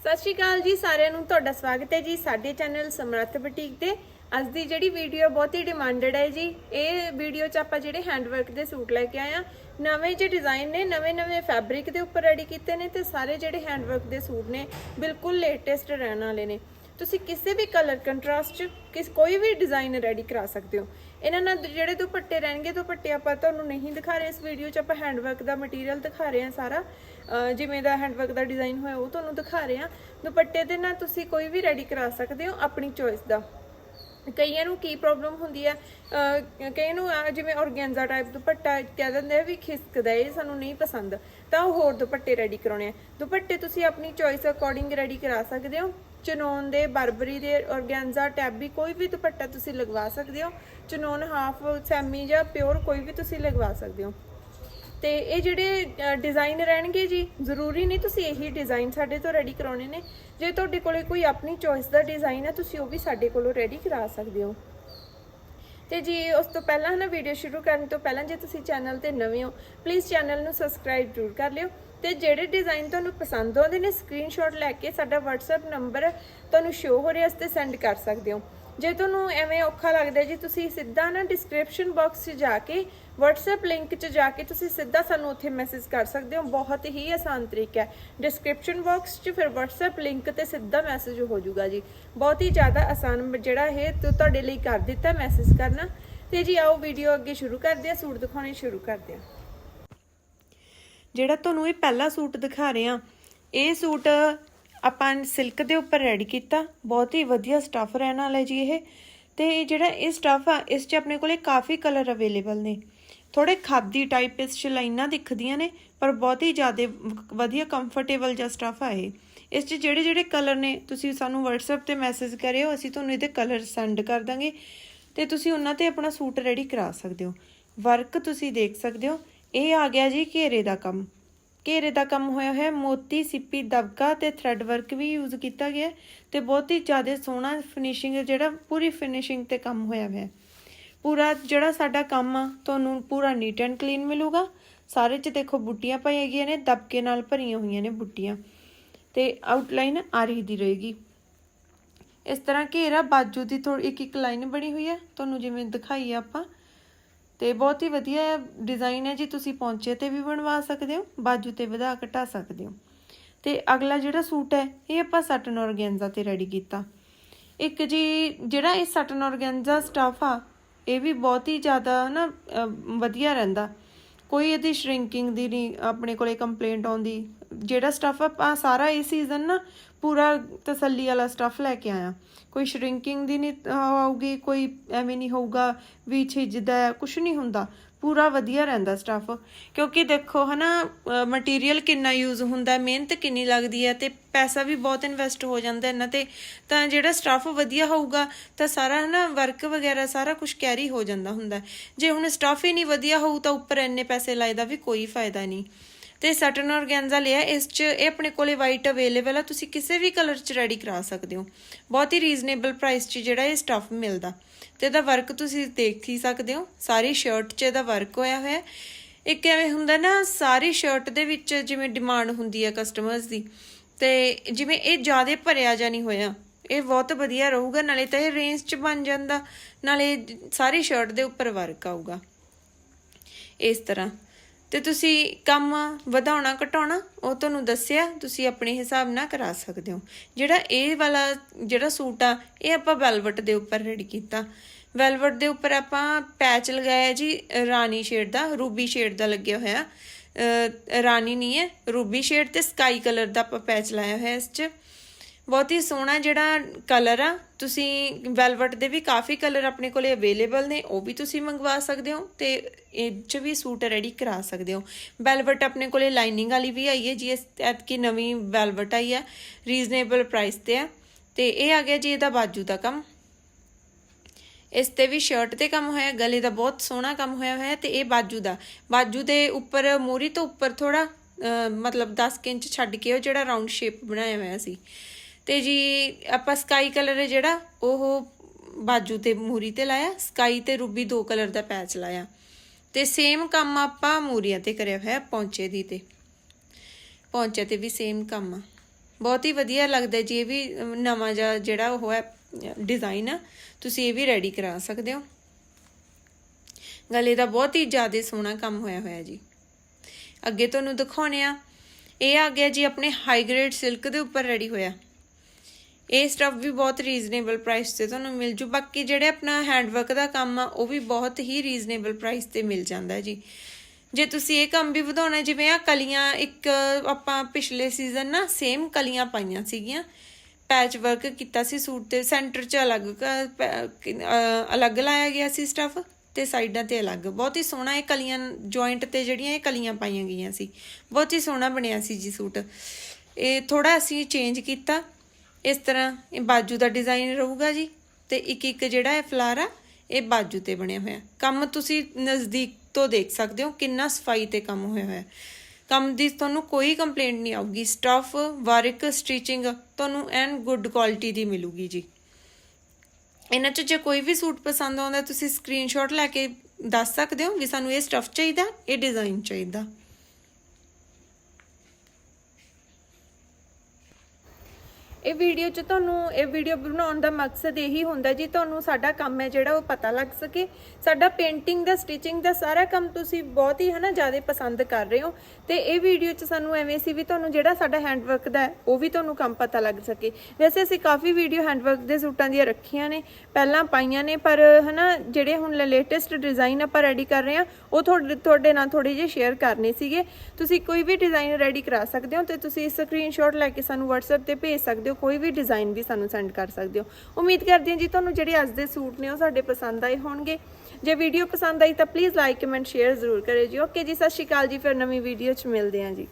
ਸਤਿ ਸ਼੍ਰੀ ਅਕਾਲ ਜੀ, ਸਾਰਿਆਂ ਨੂੰ ਤੁਹਾਡਾ ਸਵਾਗਤ ਹੈ ਜੀ ਸਾਡੇ ਚੈਨਲ ਸਮਰੱਥ ਬੁਟੀਕ ਤੇ। ਅੱਜ ਦੀ ਜਿਹੜੀ ਵੀਡੀਓ ਬਹੁਤ ਹੀ ਡਿਮਾਂਡਡ ਹੈ ਜੀ। ਇਹ ਵੀਡੀਓ 'ਚ ਆਪਾਂ ਜਿਹੜੇ ਹੈਂਡਵਰਕ ਦੇ ਸੂਟ ਲੈ ਕੇ ਆਏ ਆ ਨਵੇਂ ਜਿਹੇ ਡਿਜ਼ਾਈਨ ਨੇ, ਨਵੇਂ ਨਵੇਂ ਫੈਬਰਿਕ ਦੇ ਉੱਪਰ ਰੈਡੀ ਕੀਤੇ ਨੇ ਤੇ ਸਾਰੇ ਜਿਹੜੇ ਹੈਂਡਵਰਕ ਦੇ ਸੂਟ ਨੇ, ਬਿਲਕੁਲ ਲੇਟੈਸਟ ਰਹਿਣ ਵਾਲੇ ਨੇ। ਤੁਸੀਂ ਕਿਸੇ ਵੀ ਕਲਰ ਕੰਟਰਾਸਟ 'ਚ ਕਿਸ, ਕੋਈ ਵੀ ਡਿਜ਼ਾਈਨ ਰੈਡੀ ਕਰਾ ਸਕਦੇ ਹੋ। ਇਹਨਾਂ ਨਾਲ ਜਿਹੜੇ ਦੁਪੱਟੇ ਰਹਿਣਗੇ, ਦੁਪੱਟੇ ਆਪਾਂ ਤੁਹਾਨੂੰ ਨਹੀਂ ਦਿਖਾ ਰਹੇ ਇਸ ਵੀਡੀਓ 'ਚ, ਆਪਾਂ ਹੈਂਡਵਰਕ ਦਾ ਮਟੀਰੀਅਲ ਦਿਖਾ ਰਹੇ ਹਾਂ ਸਾਰਾ। ਜਿਵੇਂ ਦਾ ਹੈਂਡਵਰਕ ਦਾ ਡਿਜ਼ਾਈਨ ਹੋਇਆ, ਉਹ ਤੁਹਾਨੂੰ ਦਿਖਾ ਰਹੇ ਹਾਂ। ਦੁਪੱਟੇ ਦੇ ਨਾਲ ਤੁਸੀਂ ਕੋਈ ਵੀ ਰੈਡੀ ਕਰਾ ਸਕਦੇ ਹੋ ਆਪਣੀ ਚੋਇਸ ਦਾ। ਕਈਆਂ ਨੂੰ ਕੀ ਪ੍ਰੋਬਲਮ ਹੁੰਦੀ ਹੈ? ਅਹ ਕਈਆਂ ਨੂੰ ਜਿਵੇਂ ਔਰਗੈਂਜ਼ਾ ਟਾਈਪ ਦੁਪੱਟਾ ਕਹਿ ਦਿੰਦੇ ਆ ਵੀ ਖਿਸਕਦਾ ਇਹ ਸਾਨੂੰ ਨਹੀਂ ਪਸੰਦ। ਤਾਂ ਉਹ ਹੋਰ ਦੁਪੱਟੇ ਰੈਡੀ ਕਰਾਉਣੇ ਆ। ਦੁਪੱਟੇ ਤੁਸੀਂ ਆਪਣੀ ਚੋਇਸ ਅਕੋਰਡਿੰਗ ਰੈਡੀ ਕਰਾ ਸਕਦੇ ਹੋ। ਚਨੋਨ ਦੇ ਬਰਬਰੀ ਦੇ ਔਰਗੈਂਜ਼ਾ ਟੈਬੀ ਕੋਈ ਵੀ ਦੁਪੱਟਾ ਤੁਸੀਂ ਲਗਵਾ ਸਕਦੇ ਹੋ। ਚਨੋਨ ਹਾਫ ਸੈਮੀ ਜਾਂ ਪਿਓਰ ਕੋਈ ਵੀ ਤੁਸੀਂ ਲਗਵਾ ਸਕਦੇ ਹੋ। ਤੇ ਇਹ ਜਿਹੜੇ ਡਿਜ਼ਾਈਨ ਰਹਿਣਗੇ ਜੀ, ਜ਼ਰੂਰੀ ਨਹੀਂ ਤੁਸੀਂ ਇਹੀ ਡਿਜ਼ਾਈਨ ਸਾਡੇ ਤੋਂ ਰੈਡੀ ਕਰਾਉਣੇ ਨੇ। ਜੇ ਤੁਹਾਡੇ ਕੋਲੇ ਕੋਈ ਆਪਣੀ ਚੋਇਸ ਦਾ ਡਿਜ਼ਾਈਨ ਹੈ, ਤੁਸੀਂ ਉਹ ਵੀ ਸਾਡੇ ਕੋਲੋਂ ਰੈਡੀ ਕਰਾ ਸਕਦੇ ਹੋ। ਤੇ ਜੀ, ਉਸ ਤੋਂ ਪਹਿਲਾਂ ਨਾ ਵੀਡੀਓ ਸ਼ੁਰੂ ਕਰਨ ਤੋਂ ਪਹਿਲਾਂ ਜੇ ਤੁਸੀਂ ਚੈਨਲ ਤੇ ਨਵੇਂ ਹੋ ਪਲੀਜ਼ ਚੈਨਲ ਨੂੰ ਸਬਸਕ੍ਰਾਈਬ ਜ਼ਰੂਰ ਕਰ ਲਿਓ। ਤੇ ਜਿਹੜੇ ਡਿਜ਼ਾਈਨ ਤੁਹਾਨੂੰ ਪਸੰਦ ਆਉਂਦੇ ਨੇ ਸਕਰੀਨਸ਼ਾਟ ਲੈ ਕੇ ਸਾਡਾ WhatsApp ਨੰਬਰ ਤੁਹਾਨੂੰ ਸ਼ੋ ਹੋ ਰਿਹਾ ਇਸ ਤੇ ਸੈਂਡ ਕਰ ਸਕਦੇ ਹੋ। ਜੇ ਤੁਹਾਨੂੰ ਐਵੇਂ ਔਖਾ ਲੱਗਦਾ ਜੀ, ਤੁਸੀਂ ਸਿੱਧਾ ਨਾ ਡਿਸਕ੍ਰਿਪਸ਼ਨ ਬਾਕਸ 'ਚ ਜਾ ਕੇ, WhatsApp ਲਿੰਕ 'ਚ ਜਾ ਕੇ ਤੁਸੀਂ ਸਿੱਧਾ ਸਾਨੂੰ ਉੱਥੇ ਮੈਸੇਜ ਕਰ ਸਕਦੇ ਹੋ। ਬਹੁਤ ਹੀ ਆਸਾਨ ਤਰੀਕਾ ਹੈ। ਡਿਸਕ੍ਰਿਪਸ਼ਨ ਬਾਕਸ 'ਚ ਫਿਰ WhatsApp ਲਿੰਕ ਤੇ ਸਿੱਧਾ ਮੈਸੇਜ ਹੋ ਜਾਊਗਾ ਜੀ। ਬਹੁਤ ਹੀ ਜ਼ਿਆਦਾ ਆਸਾਨ ਜਿਹੜਾ ਇਹ ਤੁਹਾਡੇ ਲਈ ਕਰ ਦਿੱਤਾ ਮੈਸੇਜ ਕਰਨਾ। ਤੇ ਜੀ ਆਓ ਵੀਡੀਓ ਅੱਗੇ ਸ਼ੁਰੂ ਕਰਦੇ ਹਾਂ, ਸੂਟ ਦਿਖਾਉਣੇ ਸ਼ੁਰੂ ਕਰਦੇ ਹਾਂ। ਜਿਹੜਾ ਤੁਹਾਨੂੰ ਇਹ ਪਹਿਲਾ ਸੂਟ ਦਿਖਾ ਰਹੇ ਆ ਇਹ ਸੂਟ ਆਪਾਂ ਸਿਲਕ ਦੇ ਉੱਪਰ ਰੈਡੀ ਕੀਤਾ। ਬਹੁਤ ਹੀ ਵਧੀਆ ਸਟੱਫ ਰਹਿਣ ਵਾਲਾ ਹੈ ਜੀ ਇਹ। ਤੇ ਜਿਹੜਾ ਇਹ ਸਟੱਫ ਆ, ਇਸ 'ਚ ਆਪਣੇ ਕੋਲੇ ਕਾਫੀ ਕਲਰ ਅਵੇਲੇਬਲ ਨੇ। ਥੋੜੇ ਖਾਦੀ ਟਾਈਪ ਇਸ 'ਚ ਲਾਈਨਾਂ ਦਿਖਦੀਆਂ ਨੇ, ਪਰ ਬਹੁਤ ਹੀ ਜ਼ਿਆਦਾ ਵਧੀਆ ਕੰਫਰਟੇਬਲ ਜਿਹਾ ਸਟੱਫ ਆ ਇਹ। ਇਸ 'ਚ ਜਿਹੜੇ ਜਿਹੜੇ ਕਲਰ ਨੇ, ਤੁਸੀਂ ਸਾਨੂੰ WhatsApp ਤੇ ਮੈਸੇਜ ਕਰਿਓ, ਅਸੀਂ ਤੁਹਾਨੂੰ ਇਹਦੇ ਕਲਰ ਸੈਂਡ ਕਰ ਦਾਂਗੇ। ਤੇ ਤੁਸੀਂ ਉਹਨਾਂ ਤੇ ਆਪਣਾ ਸੂਟ ਰੈਡੀ ਕਰਾ ਸਕਦੇ ਹੋ। ਵਰਕ ਤੁਸੀਂ ਦੇਖ ਸਕਦੇ ਹੋ। ਇਹ ਆ ਗਿਆ ਜੀ ਘੇਰੇ ਦਾ ਕੰਮ। ਘੇਰੇ ਦਾ ਕੰਮ ਹੋਇਆ ਹੋਇਆ, ਮੋਤੀ, ਸਿੱਪੀ, ਦਬਕਾ ਤੇ ਥ੍ਰੈਡ ਵਰਕ ਵੀ ਯੂਜ਼ ਕੀਤਾ ਗਿਆ ਹੈ ਤੇ ਬਹੁਤ ਹੀ ਜ਼ਿਆਦਾ ਸੋਹਣਾ ਫਿਨਿਸ਼ਿੰਗ ਜਿਹੜਾ, ਪੂਰੀ ਫਿਨਿਸ਼ਿੰਗ ਤੇ ਕੰਮ ਹੋਇਆ ਹੋਇਆ। ਹੈ ਪੂਰਾ ਜਿਹੜਾ ਸਾਡਾ ਕੰਮ ਆ, ਤੁਹਾਨੂੰ ਪੂਰਾ ਨੀਟ ਐਂਡ ਕਲੀਨ ਮਿਲੂਗਾ। ਸਾਰੇ 'ਚ ਦੇਖੋ ਬੁੱਟੀਆਂ ਪਾਈਆਂ ਗਈਆਂ ਨੇ, ਦਬਕੇ ਨਾਲ ਭਰੀਆਂ ਹੋਈਆਂ ਨੇ ਬੁੱਟੀਆਂ। ਤੇ ਆਊਟਲਾਈਨ ਆ ਰਹੀ ਦੀ ਰਹੇਗੀ। ਇਸ ਤਰ੍ਹਾਂ ਘੇਰਾ ਬਾਜੂ ਦੀ ਥੋੜੀ ਇੱਕ ਇੱਕ ਲਾਈਨ ਬਣੀ ਹੋਈ ਹੈ ਤੁਹਾਨੂੰ ਜਿਵੇਂ ਦਿਖਾਈ ਆ ਆਪਾਂ। ਤੇ ਬਹੁਤ ਹੀ ਵਧੀਆ ਡਿਜ਼ਾਈਨ ਹੈ ਜੀ, ਤੁਸੀਂ ਪੌਂਚੇ ਤੇ ਵੀ ਬਣਵਾ ਸਕਦੇ ਹੋ, ਬਾਜੂ ਤੇ ਵਧਾ ਘਟਾ ਸਕਦੇ ਹੋ। ਤੇ ਅਗਲਾ ਜਿਹੜਾ ਸੂਟ ਹੈ, ਇਹ ਆਪਾਂ ਸਟਨ ਔਰਗੈਂਜ਼ਾ ਤੇ ਰੈਡੀ ਕੀਤਾ। ਇੱਕ ਜੀ, ਜਿਹੜਾ ਇਹ ਸਟਨ ਔਰਗੈਂਜ਼ਾ ਸਟਾਫ ਆ, ਇਹ ਵੀ ਬਹੁਤ ਹੀ ਜ਼ਿਆਦਾ ਨਾ ਵਧੀਆ ਰਹਿੰਦਾ। ਕੋਈ ਇਹਦੀ ਸ਼ਰਿੰਕਿੰਗ ਦੀ ਨਹੀਂ ਆਪਣੇ ਕੋਲੇ ਕੰਪਲੇਂਟ ਆਉਂਦੀ। ਜਿਹੜਾ ਸਟਫ ਆਪਾਂ ਸਾਰਾ ਇਹ ਸੀਜ਼ਨ ਨਾ ਪੂਰਾ ਤਸੱਲੀ ਵਾਲਾ ਸਟੱਫ ਲੈ ਕੇ ਆਇਆ। ਕੋਈ ਸ਼ਰਿੰਕਿੰਗ ਦੀ ਨਹੀਂ ਅਹ, ਆਊਗੀ ਕੋਈ ਐਵੇਂ ਨਹੀਂ ਹੋਊਗਾ ਵੀ ਛਿੱਜਦਾ ਕੁਝ ਨਹੀਂ ਹੁੰਦਾ। ਪੂਰਾ ਵਧੀਆ ਰਹਿੰਦਾ ਸਟੱਫ ਕਿਉਂਕਿ ਦੇਖੋ ਹਨਾ ਮਟੀਰੀਅਲ ਕਿੰਨਾ ਯੂਜ਼ ਹੁੰਦਾ ਮਿਹਨਤ ਕਿੰਨੀ ਲੱਗਦੀ ਹੈ ਤੇ ਪੈਸਾ ਵੀ ਬਹੁਤ ਇਨਵੈਸਟ ਹੋ ਜਾਂਦਾ ਇਹਨਾਂ ਤੇ। ਤਾਂ ਜਿਹੜਾ ਸਟੱਫ ਵਧੀਆ ਹੋਊਗਾ ਤਾਂ ਸਾਰਾ ਹਨਾ ਵਰਕ ਵਗੈਰਾ ਸਾਰਾ ਕੁਝ ਕੈਰੀ ਹੋ ਜਾਂਦਾ ਹੁੰਦਾ। ਜੇ ਹੁਣ ਸਟੱਫ ਹੀ ਨਹੀਂ ਵਧੀਆ ਹੋਊ ਤਾਂ ਉੱਪਰ ਇੰਨੇ ਪੈਸੇ ਲਾਏ ਦਾ ਵੀ ਕੋਈ ਫਾਇਦਾ ਨਹੀਂ। ਤੇ ਸਟਨ ਔਰਗੈਂਜ਼ਾ ਲਿਆ, ਇਸ 'ਚ ਇਹ ਆਪਣੇ ਕੋਲੇ ਵਾਈਟ ਅਵੇਲੇਬਲ ਆ, ਤੁਸੀਂ ਕਿਸੇ ਵੀ ਕਲਰ 'ਚ ਰੈਡੀ ਕਰਾ ਸਕਦੇ ਹੋ। ਬਹੁਤ ਹੀ ਰੀਜ਼ਨੇਬਲ ਪ੍ਰਾਈਸ 'ਚ ਜਿਹੜਾ ਇਹ ਸਟੱਫ ਮਿਲਦਾ। ਤੇ ਇਹਦਾ ਵਰਕ ਤੁਸੀਂ ਦੇਖ ਹੀ ਸਕਦੇ ਹੋ, ਸਾਰੀ ਸ਼ਰਟ 'ਚ ਇਹਦਾ ਵਰਕ ਹੋਇਆ ਹੋਇਆ। ਇੱਕ ਐਵੇਂ ਹੁੰਦਾ ਨਾ, ਸਾਰੀ ਸ਼ਰਟ ਦੇ ਵਿੱਚ ਜਿਵੇਂ ਡਿਮਾਂਡ ਹੁੰਦੀ ਹੈ ਕਸਟਮਰਸ ਦੀ, ਤੇ ਜਿਵੇਂ ਇਹ ਜ਼ਿਆਦਾ ਭਰਿਆ ਜਾਂ ਨਹੀਂ ਹੋਇਆ। ਇਹ ਬਹੁਤ ਵਧੀਆ ਰਹੂਗਾ, ਨਾਲੇ ਤਾਂ ਇਹ ਰੇਂਜ 'ਚ ਬਣ ਜਾਂਦਾ, ਨਾਲੇ ਸਾਰੀ ਸ਼ਰਟ ਦੇ ਉੱਪਰ ਵਰਕ ਆਊਗਾ। ਇਸ ਤਰ੍ਹਾਂ। ਤੇ ਤੁਸੀਂ ਕੰਮ ਵਧਾਉਣਾ, ਘਟਾਉਣਾ, ਉਹ ਤੁਹਾਨੂੰ ਦੱਸਿਆ, ਤੁਸੀਂ ਆਪਣੇ ਹਿਸਾਬ ਨਾਲ ਕਰਾ ਸਕਦੇ ਹੋ। ਜਿਹੜਾ ਇਹ ਵਾਲਾ ਜਿਹੜਾ ਸੂਟ ਆ, ਇਹ ਆਪਾਂ ਵੈਲਵਟ ਦੇ ਉੱਪਰ ਰੈਡੀ ਕੀਤਾ। ਵੈਲਵਟ ਦੇ ਉੱਪਰ ਆਪਾਂ ਪੈਚ ਲਗਾਇਆ ਜੀ, ਰਾਣੀ ਸ਼ੇਡ ਦਾ, ਰੂਬੀ ਸ਼ੇਡ ਦਾ ਲੱਗਿਆ ਹੋਇਆ। ਰਾਣੀ ਨਹੀਂ ਹੈ, ਰੂਬੀ ਸ਼ੇਡ ਤੇ ਸਕਾਈ ਕਲਰ ਦਾ ਆਪਾਂ ਪੈਚ ਲਾਇਆ ਹੋਇਆ ਇਸ 'ਚ। ਬਹੁਤ ਹੀ ਸੋਹਣਾ ਜਿਹੜਾ ਕਲਰ ਆ। ਤੁਸੀਂ ਵੈਲਵਟ ਦੇ ਵੀ ਕਾਫੀ ਕਲਰ ਆਪਣੇ ਕੋਲੇ ਅਵੇਲੇਬਲ ਨੇ, ਉਹ ਵੀ ਤੁਸੀਂ ਮੰਗਵਾ ਸਕਦੇ ਹੋ ਤੇ ਇਹ 'ਚ ਵੀ ਸੂਟ ਰੈਡੀ ਕਰਾ ਸਕਦੇ ਹੋ। ਵੈਲਵਟ ਆਪਣੇ ਕੋਲੇ ਲਾਈਨਿੰਗ ਵਾਲੀ ਵੀ ਆਈ ਹੈ ਜੀ, ਇਸ ਐਤਕੀ ਨਵੀਂ ਵੈਲਵਟ ਆਈ ਹੈ ਰੀਜ਼ਨੇਬਲ ਪ੍ਰਾਈਸ ਤੇ ਆ ਤੇ ਇਹ ਆ ਗਿਆ ਜੀ ਇਹਦਾ ਬਾਜੂ ਦਾ ਕੰਮ। ਇਸ ਤੇ ਵੀ ਸ਼ਰਟ ਤੇ ਕੰਮ ਹੋਇਆ, ਗਲੇ ਦਾ ਬਹੁਤ ਸੋਹਣਾ ਕੰਮ ਹੋਇਆ ਹੋਇਆ ਤੇ ਇਹ ਬਾਜੂ ਦਾ। ਬਾਜੂ ਦੇ ਉੱਪਰ ਮੋਰੀ ਤੋਂ ਉੱਪਰ ਥੋੜਾ ਮਤਲਬ 10 ਇੰਚ ਛੱਡ ਕੇ ਉਹ ਜਿਹੜਾ ਰਾਉਂਡ ਸ਼ੇਪ ਬਣਾਇਆ ਹੋਇਆ ਸੀ। ਤੇ ਜੀ ਆਪਾਂ ਸਕਾਈ ਕਲਰ ਹੈ ਜਿਹੜਾ, ਉਹ ਬਾਜੂ ਤੇ ਮੂਰੀ ਤੇ ਲਾਇਆ ਸਕਾਈ ਤੇ ਰੂਬੀ ਦੋ ਕਲਰ ਦਾ ਪੈਚ ਲਾਇਆ। ਤੇ ਸੇਮ ਕੰਮ ਆਪਾਂ ਮੂਰੀਆਂ ਤੇ ਕਰਿਆ ਹੋਇਆ, ਪੌਂਚੇ ਦੀ ਤੇ। ਪੌਂਚੇ ਤੇ ਵੀ ਸੇਮ ਕੰਮ ਆ। ਬਹੁਤ ਹੀ ਵਧੀਆ ਲੱਗਦਾ ਜੀ, ਇਹ ਵੀ ਨਵਾਂ ਜਿਹਾ ਜਿਹੜਾ ਉਹ ਹੈ ਡਿਜ਼ਾਈਨ ਆ। ਤੁਸੀਂ ਇਹ ਵੀ ਰੈਡੀ ਕਰਾ ਸਕਦੇ ਹੋ। ਗਲੇ ਦਾ ਬਹੁਤ ਹੀ ਜ਼ਿਆਦਾ ਸੋਹਣਾ ਕੰਮ ਹੋਇਆ ਹੋਇਆ ਜੀ। ਅੱਗੇ ਤੁਹਾਨੂੰ ਦਿਖਾਉਣੇ ਆ। ਇਹ ਆ ਗਿਆ ਜੀ, ਆਪਣੇ ਹਾਈ ਗ੍ਰੇਡ ਸਿਲਕ ਦੇ ਉੱਪਰ ਰੈਡੀ ਹੋਇਆ। ਇਹ ਸਟੱਫ ਵੀ ਬਹੁਤ ਰੀਜ਼ਨੇਬਲ ਪ੍ਰਾਈਸ ਤੇ ਤੁਹਾਨੂੰ ਮਿਲ ਜੂ। ਬਾਕੀ ਜਿਹੜੇ ਆਪਣਾ ਹੈਂਡਵਰਕ ਦਾ ਕੰਮ ਆ, ਉਹ ਵੀ ਬਹੁਤ ਹੀ ਰੀਜ਼ਨੇਬਲ ਪ੍ਰਾਈਸ ਤੇ ਮਿਲ ਜਾਂਦਾ ਜੀ। ਜੇ ਤੁਸੀਂ ਇਹ ਕੰਮ ਵੀ ਵਧਾਉਣਾ, ਜਿਵੇਂ ਆ ਕਲੀਆਂ, ਇੱਕ ਆਪਾਂ ਪਿਛਲੇ ਸੀਜ਼ਨ ਨਾ ਸੇਮ ਕਲੀਆਂ ਪਾਈਆਂ ਸੀਗੀਆਂ। ਪੈਚ ਵਰਕ ਕੀਤਾ ਸੀ ਸੂਟ ਤੇ ਸੈਂਟਰ 'ਚ ਅਲੱਗ ਕ- ਪੈ- ਅਲੱਗ ਲਾਇਆ ਗਿਆ ਸੀ ਸਟਫ ਤੇ ਸਾਈਡਾਂ ਤੇ ਅਲੱਗ। ਬਹੁਤ ਹੀ ਸੋਹਣਾ ਇਹ ਕਲੀਆਂ ਜੁਆਇੰਟ ਤੇ ਜਿਹੜੀਆਂ ਇਹ ਕਲੀਆਂ ਪਾਈਆਂ ਗਈਆਂ ਸੀ। ਬਹੁਤ ਹੀ ਸੋਹਣਾ ਬਣਿਆ ਸੀ ਜੀ ਸੂਟ। ਇਹ ਥੋੜਾ ਅਸੀਂ ਚੇਂਜ ਕੀਤਾ। ਇਸ ਤਰ੍ਹਾਂ ਇਹ ਬਾਜੂ ਦਾ ਡਿਜ਼ਾਈਨ ਰਹੂਗਾ ਜੀ ਤੇ ਇੱਕ ਇੱਕ ਜਿਹੜਾ ਹੈ ਫਲਾਰ ਆ, ਇਹ ਬਾਜੂ ਤੇ ਬਣਿਆ ਹੋਇਆ। ਕੰਮ ਤੁਸੀਂ ਨਜ਼ਦੀਕ ਤੋਂ ਦੇਖ ਸਕਦੇ ਹੋ ਕਿੰਨਾ ਸਫ਼ਾਈ ਤੇ ਕੰਮ ਹੋਇਆ ਹੋਇਆ। ਕੰਮ ਦੀ ਤੁਹਾਨੂੰ ਕੋਈ ਕੰਪਲੇਂਟ ਨਹੀਂ ਆਊਗੀ। ਸਟਫ ਵਰਕ ਸਟਿਚਿੰਗ ਤੁਹਾਨੂੰ ਐਨ ਗੁੱਡ ਕੁਆਲਿਟੀ ਦੀ ਮਿਲੂਗੀ ਜੀ। ਇਹਨਾਂ 'ਚ ਜੇ ਕੋਈ ਵੀ ਸੂਟ ਪਸੰਦ ਆਉਂਦਾ, ਤੁਸੀਂ ਸਕਰੀਨਸ਼ਾਟ ਲੈ ਕੇ ਦੱਸ ਸਕਦੇ ਹੋ ਵੀ ਸਾਨੂੰ ਇਹ ਸਟਫ ਚਾਹੀਦਾ, ਇਹ ਡਿਜ਼ਾਈਨ ਚਾਹੀਦਾ। ਇਹ ਵੀਡੀਓ 'ਚ ਤੁਹਾਨੂੰ, ਇਹ ਵੀਡੀਓ ਬਣਾਉਣ ਦਾ ਮਕਸਦ ਇਹੀ ਹੁੰਦਾ ਜੀ, ਤੁਹਾਨੂੰ ਸਾਡਾ ਕੰਮ ਹੈ ਜਿਹੜਾ ਉਹ ਪਤਾ ਲੱਗ ਸਕੇ। ਸਾਡਾ ਪੇਂਟਿੰਗ ਦਾ ਸਟਿਚਿੰਗ ਦਾ ਸਾਰਾ ਕੰਮ ਤੁਸੀਂ ਬਹੁਤ ਹੀ ਹਨਾ ਜ਼ਿਆਦਾ ਪਸੰਦ ਕਰ ਰਹੇ ਹੋ। ਤੇ ਇਹ ਵੀਡੀਓ 'ਚ ਸਾਨੂੰ ਐਵੇਂ ਸੀ ਵੀ ਤੁਹਾਨੂੰ ਜਿਹੜਾ ਸਾਡਾ ਹੈਂਡਵਰਕ ਦਾ ਉਹ ਵੀ ਤੁਹਾਨੂੰ ਕੰਮ ਪਤਾ ਲੱਗ ਸਕੇ। ਵੈਸੇ ਅਸੀਂ ਕਾਫੀ ਵੀਡੀਓ ਹੈਂਡਵਰਕ ਦੇ ਸੂਟਾਂ ਦੀਆਂ ਰੱਖੀਆਂ ਨੇ, ਪਹਿਲਾਂ ਪਾਈਆਂ ਨੇ, ਪਰ ਹਨਾ ਜਿਹੜੇ ਹੁਣ ਲੇਟੈਸਟ ਡਿਜ਼ਾਈਨ ਆਪਾਂ ਰੈਡੀ ਕਰ ਰਹੇ ਹਾਂ, ਉਹ ਤੁਹਾਡੇ ਤੁਹਾਡੇ ਨਾਲ ਥੋੜੇ ਜਿਹੇ ਸ਼ੇਅਰ ਕਰਨੇ ਸੀਗੇ। ਤੁਸੀਂ ਕੋਈ ਵੀ ਡਿਜ਼ਾਈਨ ਰੈਡੀ ਕਰਾ ਸਕਦੇ ਹੋ ਤੇ ਤੁਸੀਂ ਸਕਰੀਨਸ਼ਾਟ ਲੈ ਕੇ ਸਾਨੂੰ WhatsApp ਤੇ ਭੇਜ ਸਕਦੇ ਹੋ ਸਕਦੇ ਹੋ, ਕੋਈ ਵੀ ਡਿਜ਼ਾਈਨ ਵੀ ਸਾਨੂੰ ਸੈਂਡ ਕਰ ਸਕਦੇ ਹੋ। ਉਮੀਦ ਕਰਦੇ ਹਾਂ ਜੀ ਤੁਹਾਨੂੰ ਜਿਹੜੇ ਅੱਜ ਦੇ ਸੂਟ ਨੇ ਉਹ ਸਾਡੇ ਪਸੰਦ ਆਏ ਹੋਣਗੇ। ਜੇ ਵੀਡੀਓ ਪਸੰਦ ਆਈ ਤਾਂ ਪਲੀਜ਼ ਲਾਈਕ ਕਮੈਂਟ ਸ਼ੇਅਰ ਜ਼ਰੂਰ ਕਰਿਓ ਜੀ। ਓਕੇ ਜੀ, ਸਤਿ ਸ਼੍ਰੀ ਅਕਾਲ ਜੀ, ਫਿਰ ਨਵੀਂ ਵੀਡੀਓ 'ਚ ਮਿਲਦੇ ਹਾਂ ਜੀ।